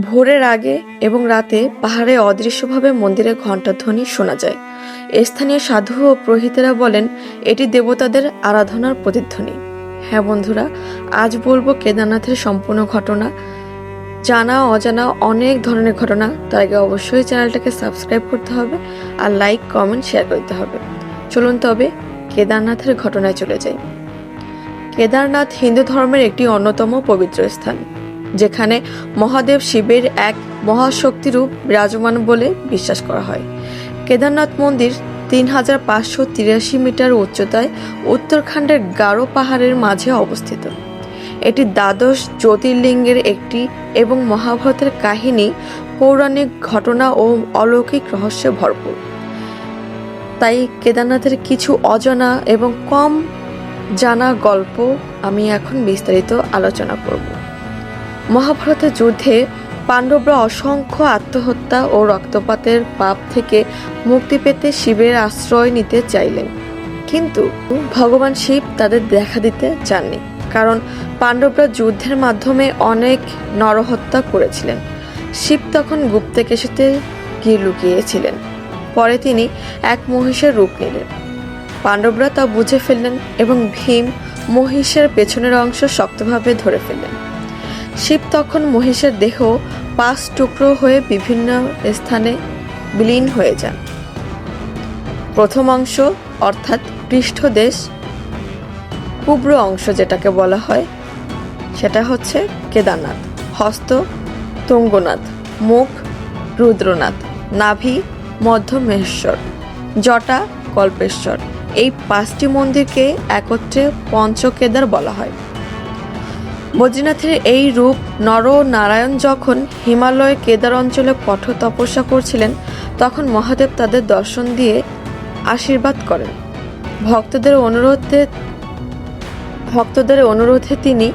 ভোরের আগে এবং রাতে পাহাড়ে অদৃশ্যভাবে মন্দিরে ঘণ্টাধ্বনি শোনা যায়। স্থানীয় সাধু ও পুরোহিতেরা বলেন, এটি দেবতাদের আরাধনার প্রতিধ্বনি। হ্যাঁ বন্ধুরা, আজ বলব কেদারনাথের সম্পূর্ণ ঘটনা। জানা অজানা অনেক ধরনের ঘটনা, তার আগে অবশ্যই চ্যানেলটাকে সাবস্ক্রাইব করতে হবে আর লাইক, কমেন্ট শেয়ার করতে হবে। চলুন তবে কেদারনাথের ঘটনায় চলে যাই। কেদারনাথ হিন্দু ধর্মের একটি অন্যতম পবিত্র স্থান। যেখানে মহাদেব শিবের এক মহাশক্তিরূপ বিরাজমান বলে বিশ্বাস করা হয়। কেদারনাথ মন্দির তিন হাজার পাঁচশো তিরাশি মিটার উচ্চতায় উত্তরাখণ্ডের গারো পাহাড়ের মাঝে অবস্থিত। এটি দ্বাদশ জ্যোতির্লিঙ্গের একটি এবং মহাভারতের কাহিনী, পৌরাণিক ঘটনা ও অলৌকিক রহস্যে ভরপুর। তাই কেদারনাথের কিছু অজানা এবং কম জানা গল্প আমি এখন বিস্তারিত আলোচনা করব। মহাভারতের যুদ্ধে পাণ্ডবরা অসংখ্য আত্মহত্যা ও রক্তপাতের পাপ থেকে মুক্তি পেতে শিবের আশ্রয় নিতে চাইলেন। কিন্তু ভগবান শিব তাদের দেখা দিতে চাননি, কারণ পাণ্ডবরা যুদ্ধের মাধ্যমে অনেক নরহত্যা করেছিলেন। শিব তখন গুপ্তকেশিতে গিয়ে লুকিয়েছিলেন, পরে তিনি এক মহিষের রূপ নিলেন। পাণ্ডবরা তা বুঝে ফেললেন এবং ভীম মহিষের পেছনের অংশ শক্তভাবে ধরে ফেললেন। শিব তখন মহিষের দেহ পাঁচ টুকরো হয়ে বিভিন্ন স্থানে বিলীন হয়ে যান। প্রথম অংশ, অর্থাৎ পৃষ্ঠদেশ কুব্র অংশ যেটাকে বলা হয়, সেটা হচ্ছে কেদারনাথ, হস্ত তুঙ্গনাথ, মুখ রুদ্রনাথ, নাভি মধ্যমেশ্বর, জটা কল্পেশ্বর। এই পাঁচটি মন্দিরকে একত্রে পঞ্চকেদার বলা হয়। বদ্রীনাথের এই রূপ নর নারায়ণ যখন হিমালয় কেদার অঞ্চলে কঠোর তপস্যা করছিলেন, তখন মহাদেব তাদের দর্শন দিয়ে আশীর্বাদ করেন। ভক্তদের অনুরোধে ভক্তদের অনুরোধে তিনি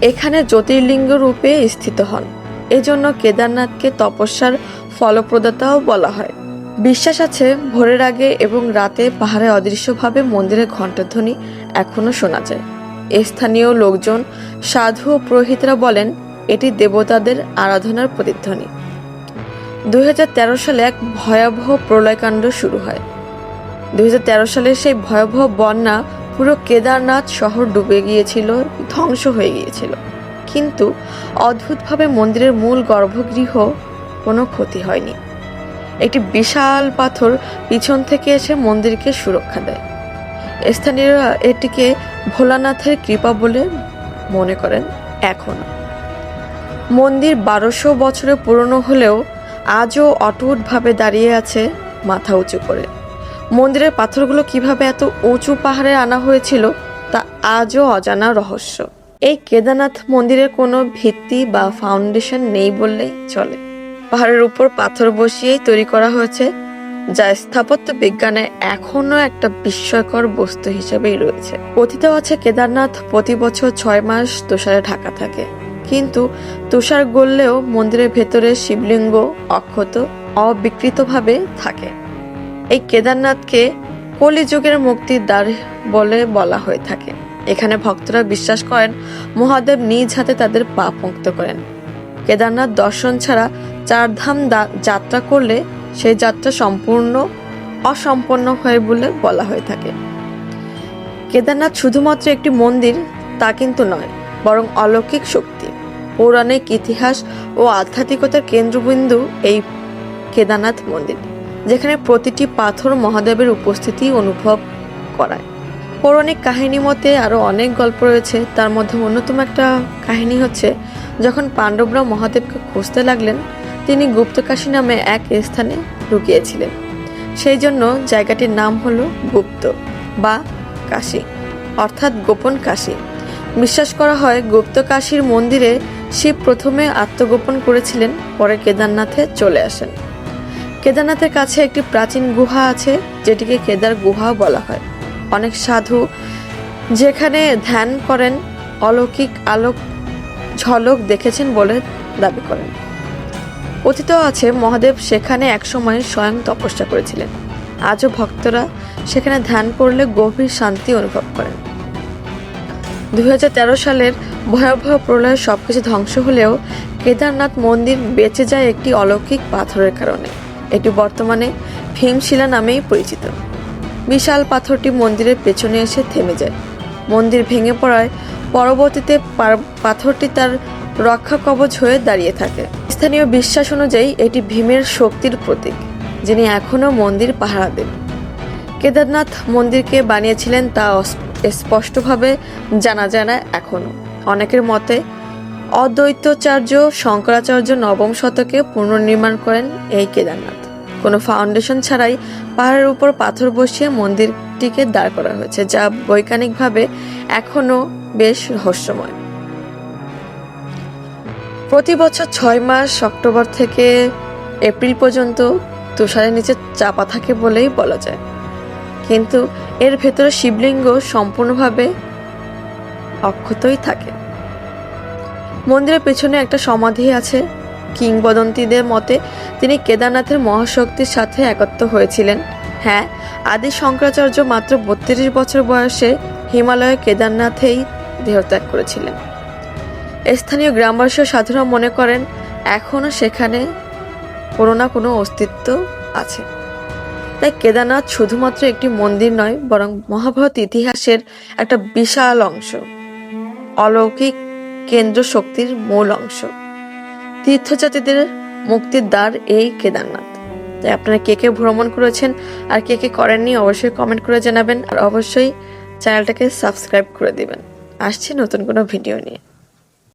এখানে জ্যোতির্লিঙ্গ রূপে স্থিত হন। এজন্য কেদারনাথকে তপস্যার ফলপ্রদাতাও বলা হয়। বিশ্বাস আছে, ভোরের আগে এবং রাতে পাহাড়ে অদৃশ্যভাবে মন্দিরের ঘণ্টাধ্বনি এখনও শোনা যায়। স্থানীয় লোকজন, সাধু ও পুরোহিতরা বলেন, এটি দেবতাদের আরাধনার প্রতিধ্বনি। দুই হাজার তেরো সালে এক ভয়াবহ প্রলয়কাণ্ড শুরু হয়। দুই হাজার তেরো সালে সেই ভয়াবহ বন্যা পুরো কেদারনাথ শহর ডুবে গিয়েছিল, ধ্বংস হয়ে গিয়েছিল। কিন্তু অদ্ভুতভাবে মন্দিরের মূল গর্ভগৃহ কোনো ক্ষতি হয়নি। একটি বিশাল পাথর পিছন থেকে এসে মন্দিরকে সুরক্ষা দেয়। স্থানীয়রা এটিকে ভোলানাথের কৃপা বলে মনে করেন এখন। মন্দির বারোশো বছরের পুরনো হলেও আজও অটুটভাবে দাঁড়িয়ে আছে মাথা উঁচু করে। মন্দিরের পাথরগুলো কীভাবে এত উঁচু পাহাড়ে আনা হয়েছিল তা আজও অজানা রহস্য। এই কেদারনাথ মন্দিরের কোনো ভিত্তি বা ফাউন্ডেশন নেই বললেই চলে। পাহাড়ের উপর পাথর বসিয়েই তৈরি করা হয়েছে যা স্থাপত্য বিজ্ঞানে এখনও একটা বিস্ময়কর বস্তু হিসেবেই রয়েছে। কথিত আছে কেদারনাথ প্রতি বছর ছয় মাস তুষারে ঢাকা থাকে। কিন্তু তুষার গললেও মন্দিরের ভেতরে শিবলিঙ্গ, অক্ষত অবিকৃতভাবে থাকে। এই কেদারনাথকে কলিযুগের মুক্তির দ্বার বলে বলা হয়ে থাকে। এখানে ভক্তরা বিশ্বাস করেন, মহাদেব নিজ হাতে তাদের পাপ মুক্ত করেন। কেদারনাথ দর্শন ছাড়া চারধাম যাত্রা করলে সেই যাত্রা সম্পূর্ণ অসম্পন্ন হয় বলে বলা হয়ে থাকে। কেদারনাথ শুধুমাত্র একটি মন্দির তা কিন্তু নয়, বরং অলৌকিক শক্তি। পৌরাণিক ইতিহাস ও আধ্যাত্মিকতার কেন্দ্রবিন্দু এই কেদারনাথ মন্দির, যেখানে প্রতিটি পাথর মহাদেবের উপস্থিতি অনুভব করায়। পৌরাণিক কাহিনী মতে আরও অনেক গল্প রয়েছে, তার মধ্যে অন্যতম একটা কাহিনী হচ্ছে, যখন পাণ্ডবরা মহাদেবকে খুঁজতে লাগলেন তিনি গুপ্তকাশী নামে এক স্থানে লুকিয়েছিলেন সেই জন্য জায়গাটির নাম হলো গুপ্ত বা কাশী, অর্থাৎ গোপন কাশী। বিশ্বাস করা হয় গুপ্ত কাশীর মন্দিরে শিব প্রথমে আত্মগোপন করেছিলেন, পরে কেদারনাথে চলে আসেন। কেদারনাথের কাছে একটি প্রাচীন গুহা আছে, যেটিকে কেদার গুহা বলা হয়। অনেক সাধু যেখানে ধ্যান করেন, অলৌকিক আলোক, ঝলক দেখেছেন বলে দাবি করেন। কথিত আছে, মহাদেব সেখানে একসময় স্বয়ং তপস্যা করেছিলেন। আজও ভক্তরা সেখানে ধ্যান করলে গভীর শান্তি অনুভব করেন। দু হাজার তেরো সালের ভয়াবহ প্রলয়ে সবকিছু ধ্বংস হলেও কেদারনাথ মন্দির বেঁচে যায় একটি অলৌকিক পাথরের কারণে। এটি বর্তমানে ভীমশিলা নামেই পরিচিত। বিশাল পাথরটি মন্দিরের পেছনে এসে থেমে যায়। মন্দির ভেঙে পড়ায় পরবর্তীতে পার- পাথরটি তার রক্ষা কবচ হয়ে দাঁড়িয়ে থাকে। স্থানীয় বিশ্বাস অনুযায়ী এটি ভীমের শক্তির প্রতীক, যিনি এখনও মন্দির পাহারা দেন কেদারনাথ মন্দিরকে বানিয়েছিলেন তা স্পষ্টভাবে জানা যায় না এখনও অনেকের মতে, অদ্বৈতাচার্য শঙ্করাচার্য নবম শতকে পুনর্নির্মাণ করেন এই কেদারনাথ। কোনো ফাউন্ডেশন ছাড়াই পাহাড়ের উপর পাথর বসিয়ে মন্দিরটিকে দাঁড় করা হয়েছে, যা বৈজ্ঞানিকভাবে এখনও বেশ রহস্যময়। প্রতি বছর ছয় মাস অক্টোবর থেকে এপ্রিল পর্যন্ত তুষারের নিচে চাপা থাকে বলেই বলা যায়। কিন্তু এর ভেতরে শিবলিঙ্গ সম্পূর্ণভাবে অক্ষতই থাকে। মন্দিরের পেছনে একটা সমাধি আছে। কিংবদন্তিদের মতে তিনি কেদারনাথের মহাশক্তির সাথে একত্র হয়েছিলেন। হ্যাঁ আদি শঙ্করাচার্য মাত্র বত্রিশ বছর বয়সে হিমালয়ে কেদারনাথেই দেহত্যাগ করেছিলেন। স্থানীয় গ্রামবাসী সাধুরা মনে করেন এখনও সেখানে কোনো না কোনো অস্তিত্ব আছে। তাই কেদারনাথ শুধুমাত্র একটি মন্দির নয়, বরং মহাভারত ইতিহাসের একটা বিশাল অংশ। অলৌকিক কেন্দ্র শক্তির মূল অংশ। তীর্থযাত্রীদের মুক্তির দ্বার এই কেদারনাথ। তাই আপনারা কে কে ভ্রমণ করেছেন আর কে কে করেননি অবশ্যই কমেন্ট করে জানাবেন। আর অবশ্যই চ্যানেলটাকে সাবস্ক্রাইব করে দিবেন। আসছি নতুন কোনো ভিডিও নিয়ে।